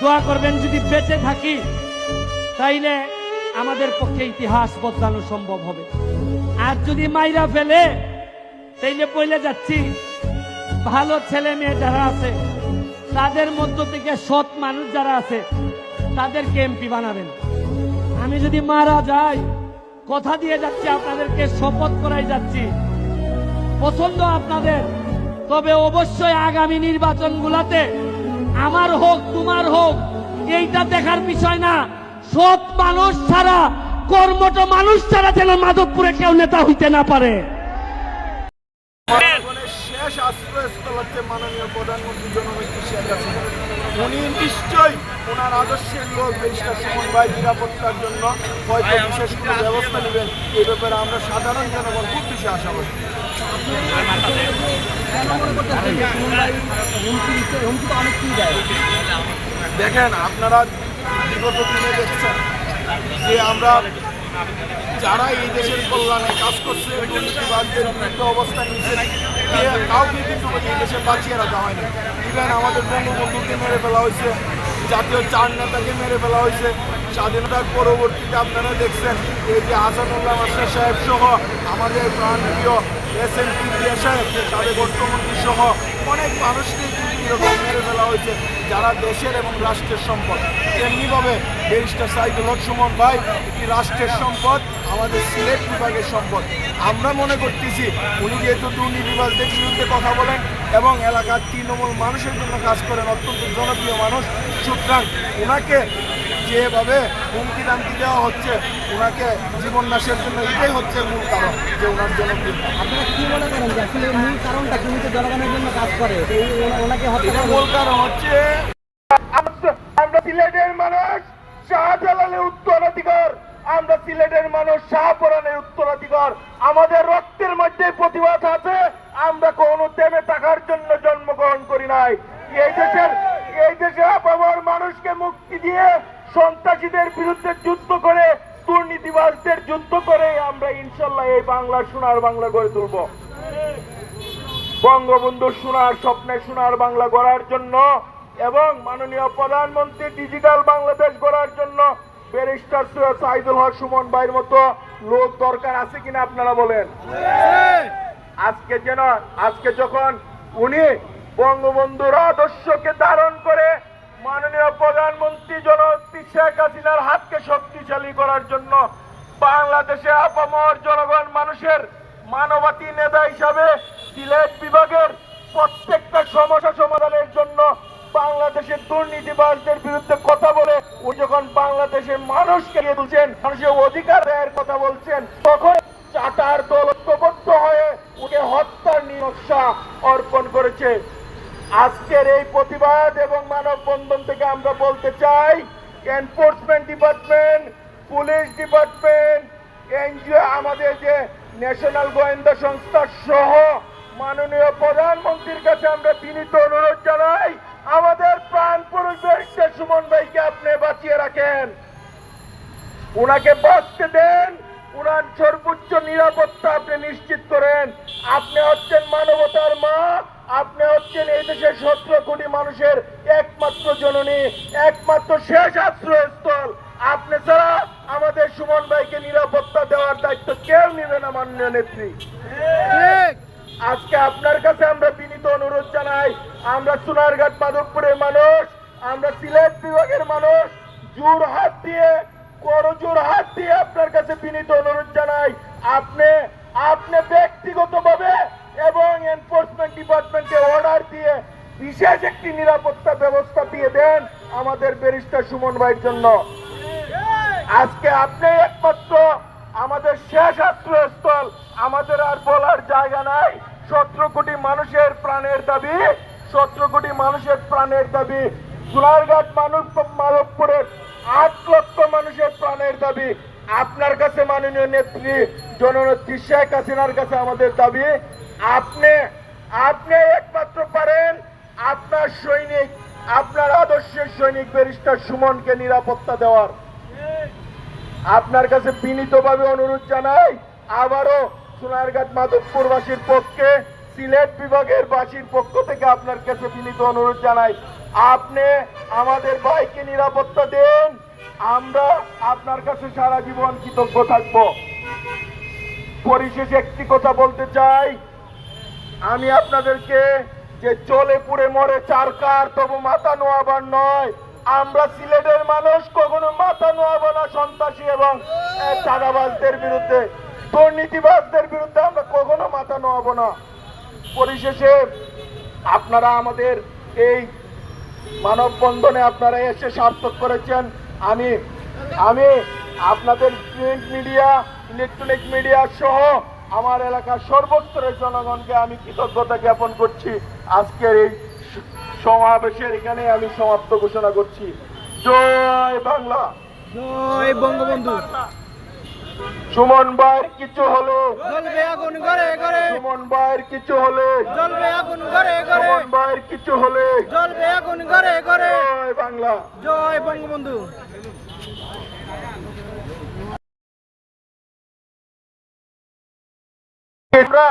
দোয়া করবেন, যদি বেঁচে থাকি, তাইলে আমাদের পক্ষে ইতিহাস বদলানো সম্ভব হবে। আর যদি মাইরা ফেলে, তাইলে বলে যাচ্ছি। ভালো ছেলে মেয়ে যারা আছে, তাদের মধ্য থেকে সৎ মানুষ যারা আছে, তাদেরকে এমপি বানাবেন। আমি যদি মারা যাই, কথা দিয়ে যাচ্ছি, আপনাদেরকে শপথ করাই যাচ্ছি। পছন্দ আপনাদের, তবে অবশ্যই আগামী নির্বাচনগুলোতে আমার হোক, তোমার হোক, এইটা দেখার বিষয় না। সৎ মানুষ ছাড়া, কর্মঠ মানুষ ছাড়া যেন মাধবপুরে কেউ নেতা হইতে না পারে। শেষ হচ্ছে উনি আদর্শের নিরাপত্তার জন্য ব্যবস্থা নেবেন। ব্যাপারে আমরা সাধারণ জনগণ বেশি আশাবাদী দেখেন, আপনারা বিগত দিনে দেখছেন যে আমরা যারা এই দেশের কল্যাণে কাজ করছে দুর্নীতিবাদদের বিরুদ্ধে অবস্থান নিচ্ছে কাউকে কিন্তু এই দেশে বাঁচিয়ে রাখা হয়নি। ইভেন আমাদের বঙ্গবন্ধুকে মেরে ফেলা হয়েছে। জাতীয় চার নেতাকে মেরে ফেলা হয়েছে। স্বাধীনতার পরবর্তীতে আপনারা দেখছেন এই যে হাসানুল্লাহ মাস্টার সাহেব সহ আমাদের প্রাণপ্রিয় এস এম পি সাহেব সাবেক অর্থমন্ত্রী সহ অনেক মানুষকে কিন্তু এরকম মেরে ফেলা হয়েছে যারা দেশের এবং রাষ্ট্রের সম্পদ। তেমনিভাবে ব্যারিস্টার সাইদুল হক সুমন ভাই একটি রাষ্ট্রের সম্পদ, আমাদের সিলেট বিভাগের সম্পদ। আমরা মনে করতেছি, উনি যেহেতু দুর্নীতিবাজদের বিরুদ্ধে কথা বলেন এবং এলাকার তৃণমূল মানুষের জন্য কাজ করেন, অত্যন্ত জনপ্রিয় মানুষ, সুতরাং ওনাকে যেভাবে হুমকি দামকি দেওয়া হচ্ছে ওনাকে জীবন নাশের জন্য এটাই হচ্ছে মূল কারণ যে ওনার জন্য আপনারা কি মনে করেন যে আসলে মূল কারণটা কি? উনি জনগণের জন্য কাজ করে। ওনাকে হত্যা মূল কারণ হচ্ছে আমরা সিলেটের মানুষ শাহজালালের উত্তরাধিকার আমরা ইনশাল্লাহ এই বাংলা সোনার বাংলা গড়ে তুলবো। বঙ্গবন্ধু সোনার স্বপ্নে সোনার বাংলা গড়ার জন্য এবং মাননীয় প্রধানমন্ত্রী ডিজিটাল বাংলাদেশ গড়ার জন্য ব্যারিস্টার সৈয়দ সাইদুল হক সুমন ভাইয়ের মতো লোক দরকার আছে কিনা আপনারা বলেন? আজকে যেন, আজকে যখন উনি বঙ্গবন্ধুর আদর্শকে ধারণ করে মাননীয় প্রধানমন্ত্রী জননেত্রী শেখ হাসিনার হাতকে শক্তিশালী করার জন্য বাংলাদেশে আপামর জনগণ মানুষের মানবাতি নেতা হিসাবে সিলেট বিভাগের প্রত্যেকটা সমস্যা সমাধানের জন্য বাংলাদেশের দুর্নীতিবাজদের বিরুদ্ধে কথা বলে ও যখন বাংলাদেশের মানুষকে নিয়ে তুলছেন, মানুষের অধিকার দেয়ের কথা বলছেন, তখন চাটার দল ঐক্যবদ্ধ হয়ে উনি হত্যার নিরক্ষা অর্পণ করেছে। আজকের এই প্রতিবাদ এবং মানববন্ধন থেকে আমরা বলতে চাই enforcement department police department, NGO, আমাদের যে ন্যাশনাল গোয়েন্দা সংস্থা সহ মাননীয় প্রধানমন্ত্রীর কাছে আমরা বিনীত অনুরোধ জানাই, আমাদের প্রাণ পুরুষ সুমন ভাইকে আপনি বাঁচিয়ে রাখেন। ওনাকে বাঁচতে দেন ওনার সর্বোচ্চ নিরাপত্তা আপনি নিশ্চিত করেন। আপনি হচ্ছেন মানবতার মা আপনি হচ্ছেন এই দেশের সতেরো কোটি মানুষের একমাত্র জননী একমাত্র শেষ আশ্রয়স্থল। আপনি ছাড়া আমাদের সুমন ভাইকে নিরাপত্তা দেওয়ার দায়িত্ব কেউ নেবে না মাননীয় নেত্রী। আজকে আপনার কাছে আমরা বিনীত অনুরোধ জানাই আমরা সোনারঘাট মাধবপুরের মানুষ আমরা সিলেট বিভাগের মানুষ জোর হাত দিয়ে করজোর হাত দিয়ে আপনার কাছে বিনীত অনুরোধ জানাই। আপনি আপনি ব্যক্তিগতভাবে এবং এনফোর্সমেন্ট ডিপার্টমেন্টকে অর্ডার দিয়ে বিশেষ একটি নিরাপত্তা ব্যবস্থা দিয়ে দেন আমাদের ব্যারিস্টার সুমন ভাইয়ের জন্য। আজকে আপনি একমাত্র আমাদের শেষ আশ্রয়স্থল। আমাদের আর বলার জায়গা নাই। সতেরো কোটি মানুষের প্রাণের দাবি, সতেরো কোটি মানুষের প্রাণের দাবি। সোনারঘাট মানুষ মাধবপুরের আট লক্ষ মানুষের প্রাণের দাবি। আপনার কাছে মাননীয় নেত্রী জননেত্রী শেখ হাসিনার কাছে আমাদের দাবি। আপনি আপনি একমাত্র পারেন আপনার সৈনিক, আপনার আদর্শের সৈনিক ব্যারিস্টার সুমনকে নিরাপত্তা দেওয়ার। আপনার কাছে বিনীতভাবে অনুরোধ জানাই, আবারও সোনারঘাট মাধবপুরবাসীর পক্ষে সিলেট বিভাগের বাসীর পক্ষ থেকে আপনার কাছে বিনীত অনুরোধ জানাই। আপনি আমাদের ভাইকে নিরাপত্তা দেন, আমরা আপনার কাছে সারা জীবন কৃতজ্ঞ থাকব। পরিশেষে একটি কথা বলতে চাই। আমি আপনাদেরকে যে চলে পুড়ে মরে চারকার তবু মাথা নোয়াবার নয়, আমরা সিলেটের মানুষ, কখনো মাথা নোয়াবো না সন্ত্রাসী এবং চাঁদাবাজদের বিরুদ্ধে, দুর্নীতিবাজদের বিরুদ্ধে আমরা কখনো মাথা নোয়াবো না। পরিশেষে আপনারা আমাদের এই মানববন্ধনে আপনারা এসে সার্থক করেছেন। আমি আমি আপনাদের প্রিন্ট মিডিয়া ইলেকট্রনিক মিডিয়া সহ আমার এলাকার সর্বস্তরের জনগণকে আমি কৃতজ্ঞতা জ্ঞাপন করছি। আজকের এই সমাবেশের এখানে আমি সমাপ্ত ঘোষণা করছি। জয় বাংলা। জয় বঙ্গবন্ধু। সুমন ভাইয়ের কিছু হলে? ঘরে ঘরে। সুমন ভাইয়ের কিছু হলে জ্বলবে আগুন ঘরে ঘরে। সুমন ভাইয়ের কিছু হলে জ্বলবে আগুন ঘরে ঘরে। জয় বাংলা। জয় বঙ্গবন্ধু। আমরা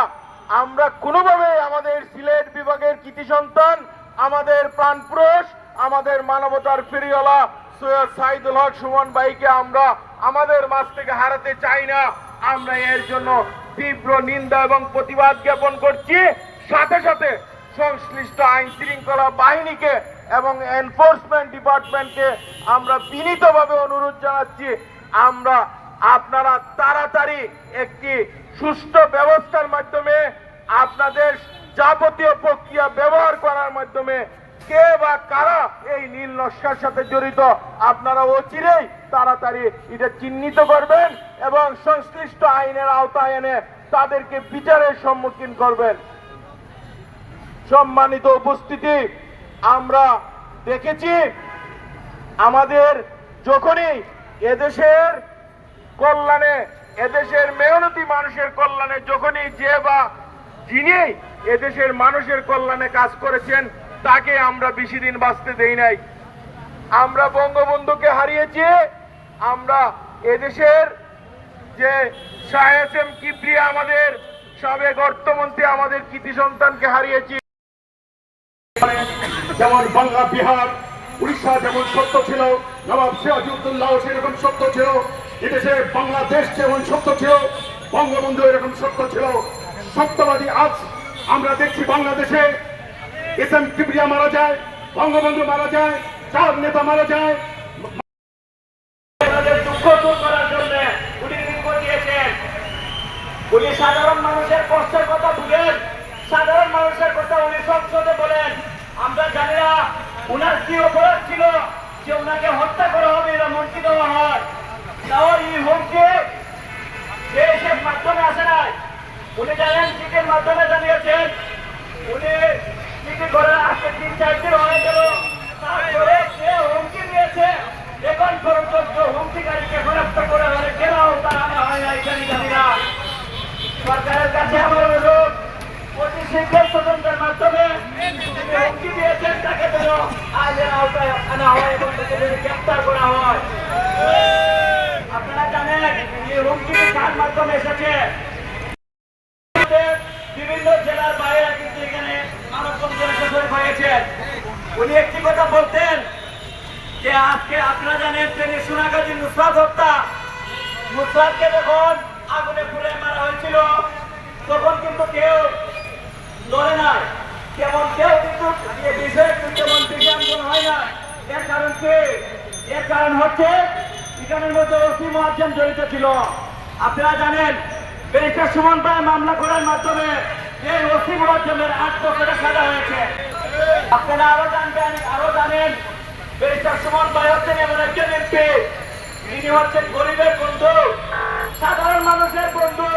আমরা কোনোভাবে আমাদের সিলেট বিভাগের কৃতি সন্তান আমাদের প্রাণপুরুষ আমাদের মানবতার ফেরিওয়ালা সৈয়দ সাইদুল হক সুমন ভাইকে আমরা আমাদের মাছ থেকে হারাতে চাই না। আমরা এর জন্য তীব্র নিন্দা এবং প্রতিবাদ জ্ঞাপন করছি। সাথে সাথে সংশ্লিষ্ট আইন শৃঙ্খলা বাহিনীকে এবং এনফোর্সমেন্ট ডিপার্টমেন্টকে আমরা বিনীতভাবে অনুরোধ জানাচ্ছি। আমরা আপনারা তাড়াতাড়ি একটি সুষ্ঠু ব্যবস্থার মাধ্যমে আপনাদের যাবতীয় প্রক্রিয়া ব্যবহার করার মাধ্যমে কে বা কারা এই নীল নকশার সাথে জড়িত আপনারা অচিরেই তাড়াতাড়ি এটা চিহ্নিত করবেন এবং সংশ্লিষ্ট আইনের আওতায় এনে তাদেরকে বিচারের সম্মুখীন করবেন। সম্মানিত উপস্থিতি, আমরা দেখেছি আমাদের যখনই এদেশের কল্যাণে, এদেশের মেহনতি মানুষের কল্যাণে যখনই যে বা যিনি এদেশের মানুষের কল্যাণে কাজ করেছেন তাকে আমরা বেশি দিন বাঁচতে দেই নাই। আমরা বঙ্গবন্ধুকে হারিয়েছি, আমরা এদেশের যে শাহ এস এম কিবরিয়া আমাদের, সাবেক অর্থমন্ত্রী আমাদের কৃতি সন্তানকে হারিয়েছি। যেমন বাংলা, বিহার, উড়িষ্যা যেমন সত্য ছিল, নবাব সিরাজউদ্দৌলাহ সেরকম সত্য ছিল, এদেশে বাংলাদেশ যেমন সত্য ছিল, বঙ্গবন্ধু এরকম সত্য ছিল। সত্যবাদী আজ আমরা দেখছি বাংলাদেশে এস এম কিবরিয়া মারা যায়, বঙ্গবন্ধু মারা যায়, চার নেতা মারা যায়। উনি সাধারণ মানুষের কষ্টের কথা বুঝেন সাধারণ মানুষের কথা উনি সংসদে বলেন। আমরা জানি না উনার কি অপরাধ ছিল যে উনাকে হত্যা করা হবে এরা মন্ত্রী দেওয়া হয়। তাও এই হুমকি এসব মাধ্যমে আসে নাই। উনি জানেন চিঠির মাধ্যমে জানিয়েছেন। উনি সে হুমকি দিয়েছে। এখন করে হলে কেন তার হয় আওতায় আনা হয় এবং গ্রেপ্তার করা হয় আপনারা জানেন এই হুমকিটি কার মাধ্যমে এসেছে বিভিন্ন জেলার বাইরে কিন্তু এখানে মানববন্ধন শোষণ হয়েছে উনি একটি কথা বলতেন যে আজকে আপনারা জানেন তিনি সোনাগাজী নুসরাত হত্যা নুসরাতকে যখন আগুনে পুড়ে মারা হয়েছিল, তখন কিন্তু কেউ ধরে নাই। তেমন কেউ কিন্তু কিন্তু তেমন বিজ্ঞাপন হয় না। এর কারণ কি? এর কারণ হচ্ছে, এখানের মধ্যে ওসি মহাজন জড়িত ছিল। আপনারা জানেন, ব্যারিস্টার সুমন ভাই মামলা করার মাধ্যমে এই ওসি মহাজনের আট বছরের সাজা হয়েছে। আপনারা আরও জানবেন, আরও জানেন, ব্যারিস্টার সুমন ভাই হচ্ছেন এমন একজন এমপি। তিনি হচ্ছেন গরিবের বন্ধু সাধারণ মানুষের বন্ধু।